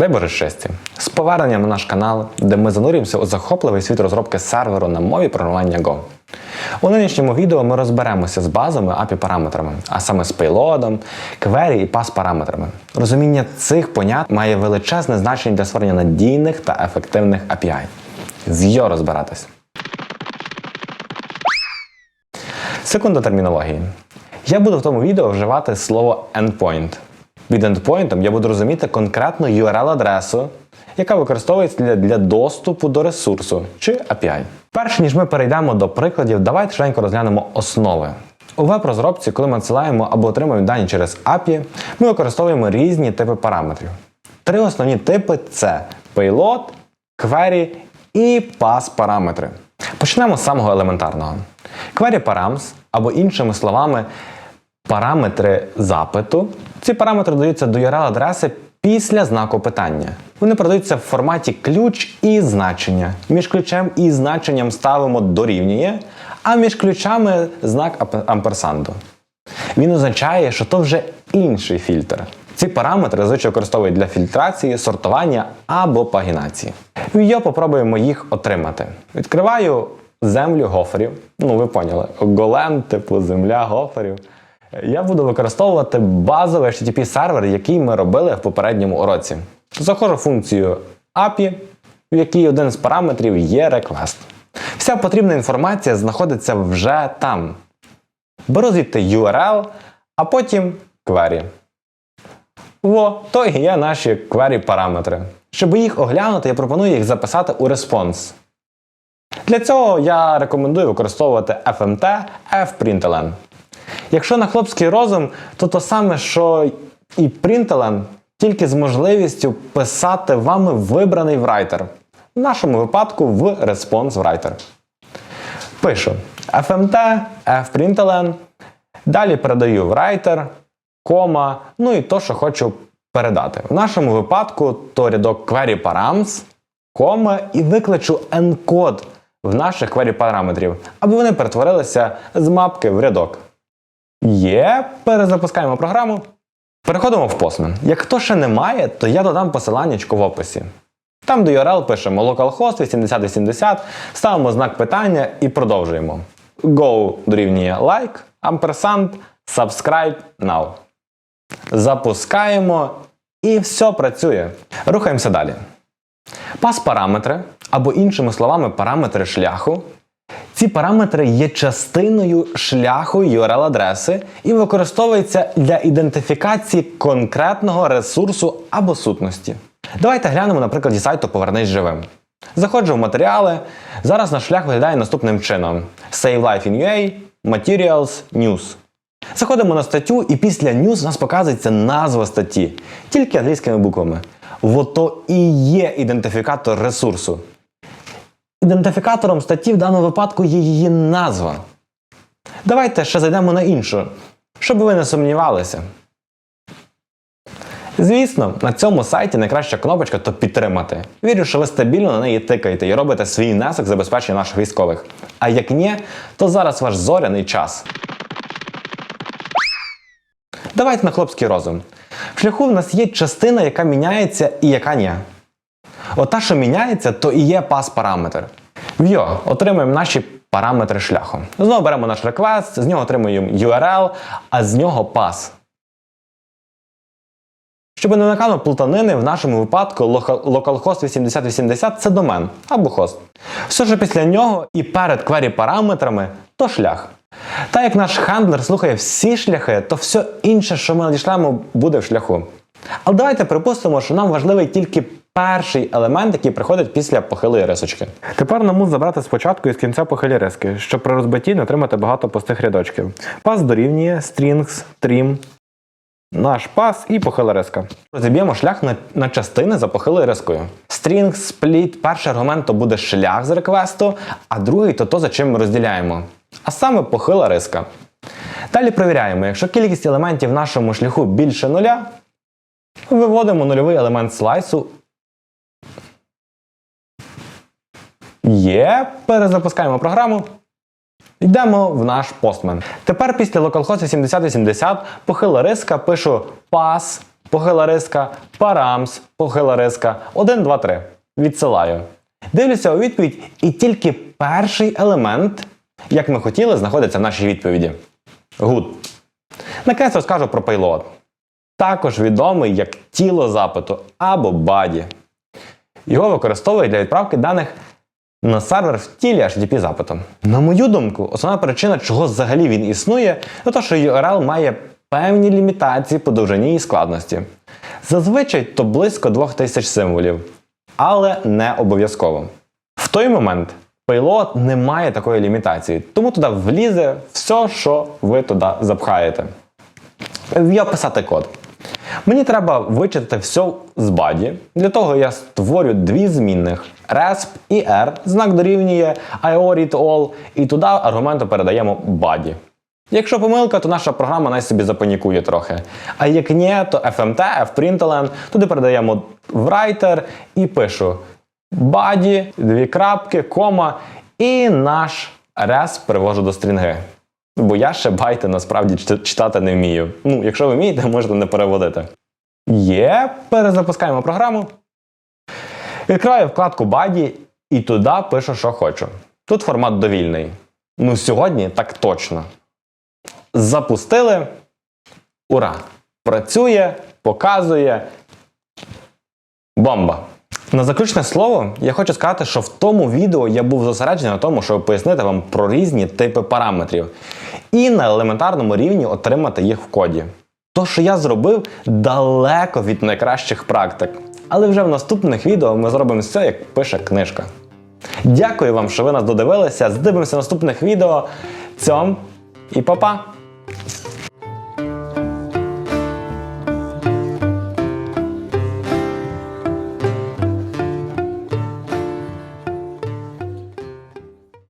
Дай Боже! З поверненням на наш канал, де ми занурюємося у захопливий світ розробки серверу на мові програмування Go. У нинішньому відео ми розберемося з базовими API параметрами, а саме з пейлодом, query і pass параметрами. Розуміння цих понять має величезне значення для створення надійних та ефективних API. В'йо розбиратись. Секунда термінології. Я буду в тому відео вживати слово endpoint. Під endpoint я буду розуміти конкретну URL-адресу, яка використовується для, для доступу до ресурсу чи API. Перш ніж ми перейдемо до прикладів, давайте швидко розглянемо основи. У веб-розробці, коли ми надсилаємо або отримуємо дані через API, ми використовуємо різні типи параметрів. Три основні типи це payload, query і pass параметри. Почнемо з самого елементарного. Query params, або іншими словами, параметри запиту. Ці параметри даються до URL-адреси після знаку питання. Вони продаються в форматі ключ і значення. Між ключем і значенням ставимо дорівнює, а між ключами знак амперсанду. Він означає, що то вже інший фільтр. Ці параметри зазвичай використовують для фільтрації, сортування або пагінації. Я попробуємо їх отримати. Відкриваю землю гоферів. Ну, ви поняли, голем, типу земля гоферів. Я буду використовувати базовий HTTP сервер, який ми робили в попередньому уроці. Заходжу в функцію API, в якій один з параметрів є request. Вся потрібна інформація знаходиться вже там. Беру звідти URL, а потім query. Во, то і є наші query параметри. Щоб їх оглянути, я пропоную їх записати у response. Для цього я рекомендую використовувати FMT fprintln. Якщо на хлопський розум, то то саме, що і println, тільки з можливістю писати вами вибраний writer. В нашому випадку в response writer. Пишу fmt, fprintln, далі передаю в writer, кома, ну і то, що хочу передати. В нашому випадку то рядок query params, кома і викличу encode в наших query параметрів, аби вони перетворилися з мапки в рядок. Є, перезапускаємо програму. Переходимо в Postman. Як хто ще не має, то я додам посиланнячко в описі. Там до URL пишемо localhost 8080, ставимо знак питання і продовжуємо. Go дорівнює like, ampersand, subscribe now. Запускаємо і все працює. Рухаємося далі. Пас-параметри, або іншими словами, параметри шляху. Ці параметри є частиною шляху URL-адреси і використовуються для ідентифікації конкретного ресурсу або сутності. Давайте глянемо на прикладі сайту Повернись живим. Заходжу в матеріали. Зараз наш шлях виглядає наступним чином: Save Life in UA, Materials, News. Заходимо на статтю, і після News нас показується назва статті, тільки англійськими буквами. Ото і є ідентифікатор ресурсу. Ідентифікатором статті в даному випадку є її назва. Давайте ще зайдемо на іншу, щоб ви не сумнівалися. Звісно, на цьому сайті найкраща кнопочка то підтримати. Вірю, що ви стабільно на неї тикаєте і робите свій внесок забезпечення наших військових. А як ні, то зараз ваш зоряний час. Давайте на хлопський розум. В шляху в нас є частина, яка міняється і яка ні. От що міняється, то і є пас-параметр. В'йо, отримуємо наші параметри шляху. Знову беремо наш реквест, з нього отримуємо URL, а з нього пас. Щоб не виникало плутанини, в нашому випадку localhost 8080 це домен або хост. Все, що після нього і перед query параметрами, то шлях. Та як наш хендлер слухає всі шляхи, то все інше, що ми надішлемо, буде в шляху. Але давайте припустимо, що нам важливий тільки перший елемент, який приходить після похилої рисочки. Тепер нам мус забрати спочатку і з кінця похилі риски, щоб при розбитті не отримати багато пустих рядочків. Пас дорівнює, strings, trim, наш пас і похила риска. Розіб'ємо шлях на, на частини за похилою рискою. String, split, перший аргумент то буде шлях з реквесту, а другий то то, за чим ми розділяємо. А саме похила риска. Далі перевіряємо, якщо кількість елементів в нашому шляху більше нуля, виводимо нульовий елемент слайсу. Є, перезапускаємо програму. Йдемо в наш постмен. Тепер після localhost 8080 похила риска пишу pass похила риска, парамс, похила риска, 1, 2, 3. Відсилаю. Дивлюся у відповідь, і тільки перший елемент, як ми хотіли, знаходиться в нашій відповіді. Good. Наконець розкажу про payload. Також відомий як тіло запиту або баді. Його використовують для відправки даних на сервер в тілі HTTP запитом. На мою думку, основна причина, чого взагалі він існує, це те, що URL має певні лімітації по довжині і складності. Зазвичай то близько 2000 символів, але не обов'язково. В той момент payload не має такої лімітації, тому туди влізе все, що ви туди запхаєте. Я писати код. Мені треба вичитати все з баді. Для того я створю дві змінних resp і r, знак дорівнює IORIT і туди аргументу передаємо баді. Якщо помилка, то наша програма най собі запанікує трохи. А як ні, то FMT, FPrintln, туди передаємо в writer і пишу body, дві крапки, кома, і наш resp перевожу до стрінги. Бо я ще байти насправді читати не вмію. Ну, якщо ви вмієте, можете не переводити. Є, перезапускаємо програму. Відкриваю вкладку Body і туди пишу, що хочу. Тут формат довільний. Ну, сьогодні так точно. Запустили. Ура! Працює, показує. Бомба! На заключне слово я хочу сказати, що в тому відео я був зосереджений на тому, щоб пояснити вам про різні типи параметрів і на елементарному рівні отримати їх в коді. То, що я зробив, далеко від найкращих практик. Але вже в наступних відео ми зробимо все, як пише книжка. Дякую вам, що ви нас додивилися. Здивимося наступних відео. Цьом і па-па!